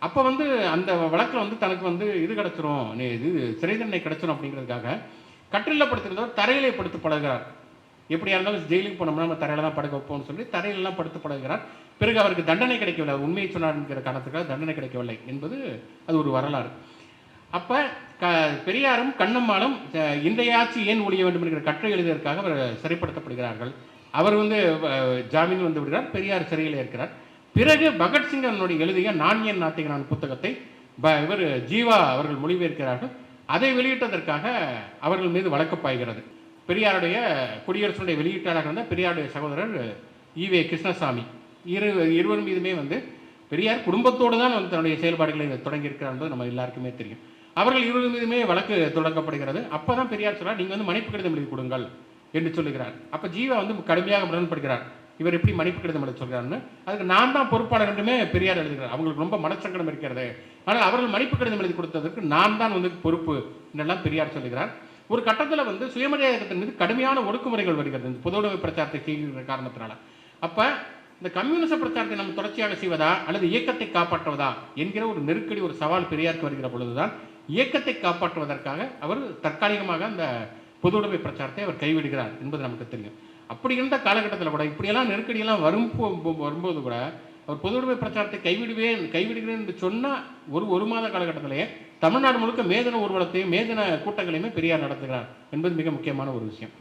S1: அப்போ வந்து அந்த வழக்கில் வந்து தனக்கு வந்து இது கிடச்சிரும் நீ இது சிறை தண்டனை கிடச்சிரும் அப்படிங்கிறதுக்காக கட்டிலில் படுத்திருந்தவர் தரையிலே படுத்து பழகிறார் எப்படியா இருந்தாலும் ஜெயிலுக்கு போனோம்னா நம்ம தரையில தான் படுக்க வைப்போம்னு சொல்லி தரையிலலாம் படுத்து படுகிறார் பிறகு அவருக்கு தண்டனை கிடைக்கவில்லை. அவர் உண்மையை சொன்னார் என்கிற காரணத்துக்காக தண்டனை கிடைக்கவில்லை என்பது அது ஒரு வரலாறு. அப்போ க பெரியாரும் கண்ணம்மாளும் அஹ், இன்றைய ஆட்சி ஏன் ஒழிய வேண்டும் என்கிற கற்றை எழுதியதற்காக அவர் சிறைப்படுத்தப்படுகிறார்கள். அவர் வந்து ஜாமீன் வந்து விடுகிறார். பெரியார் சிறையில் இருக்கிறார். பிறகு பகத்சிங் அவனுடைய எழுதிய நான் என் நாத்திகனான் புத்தகத்தை ப இவர் ஜீவா அவர்கள் மொழிபெயர்க்கிறார்கள். அதை வெளியிட்டதற்காக அவர்கள் மீது வழக்கு பாய்கிறது. பெரியாருடைய குடியரசுடைய வெளியீட்டாளர் இருந்த பெரியாருடைய சகோதரர் ஈவே கிருஷ்ணசாமி. இரு இருவர் மீதுமே வந்து பெரியார் குடும்பத்தோடு தான் வந்து தன்னுடைய செயல்பாடுகளை தொடங்கியிருக்கிறார் என்பது நம்ம எல்லாருக்குமே தெரியும். அவர்கள் இருவர் மீதுமே வழக்கு தொடங்கப்படுகிறது. அப்போ தான் பெரியார் சொல்கிறார் நீங்கள் வந்து மன்னிப்பு கடிதம் எழுதி கொடுங்கள் என்று சொல்லுகிறார். அப்போ ஜீவா வந்து கடுமையாக முரண்படுகிறார். இவர் எப்படி மன்னிப்பு கடிதம் எழுத சொல்கிறார்னு அதுக்கு நான் தான் பொறுப்பாளர் என்றுமே பெரியார் எழுதுகிறார். அவங்களுக்கு ரொம்ப மனச்சங்கடம் இருக்கிறது. ஆனால் அவர்கள் மன்னிப்பு கடிதம் எழுதி கொடுத்ததற்கு நான் தான் வந்து பொறுப்பு என்றெல்லாம் பெரியார் சொல்லுகிறார். ஒரு கட்டத்தில் வந்து சுயமரியாதை இயக்கத்தின் மீது கடுமையான ஒடுக்குமுறைகள் வருகிறது. இந்த பொதுவுடைமை பிரச்சாரத்தை செய்கிற காரணத்தினால. அப்போ இந்த கம்யூனிச பிரச்சாரத்தை நம்ம தொடர்ச்சியாக செய்வதா அல்லது இயக்கத்தை காப்பாற்றுவதா என்கிற ஒரு நெருக்கடி ஒரு சவால் பெரியாருக்கு வருகிற பொழுதுதான் இயக்கத்தை காப்பாற்றுவதற்காக அவர் தற்காலிகமாக அந்த பொதுவுடைமை பிரச்சாரத்தை அவர் கைவிடுகிறார் என்பது நமக்கு தெரியும். அப்படி இருந்த காலகட்டத்தில் கூட இப்படியெல்லாம் நெருக்கடியெல்லாம் வரும் போ- வரும்போது கூட அவர் பொதுவுடைமை பிரச்சாரத்தை கைவிடுவேன் கைவிடுகிறேன் என்று சொன்னால் ஒரு ஒரு மாத காலகட்டத்திலேயே தமிழ்நாடு முழுக்க மேதன ஊர்வலத்தையும் மேதன கூட்டங்களையுமே பெரியார் நடத்துகிறார் என்பது மிக முக்கியமான ஒரு விஷயம்.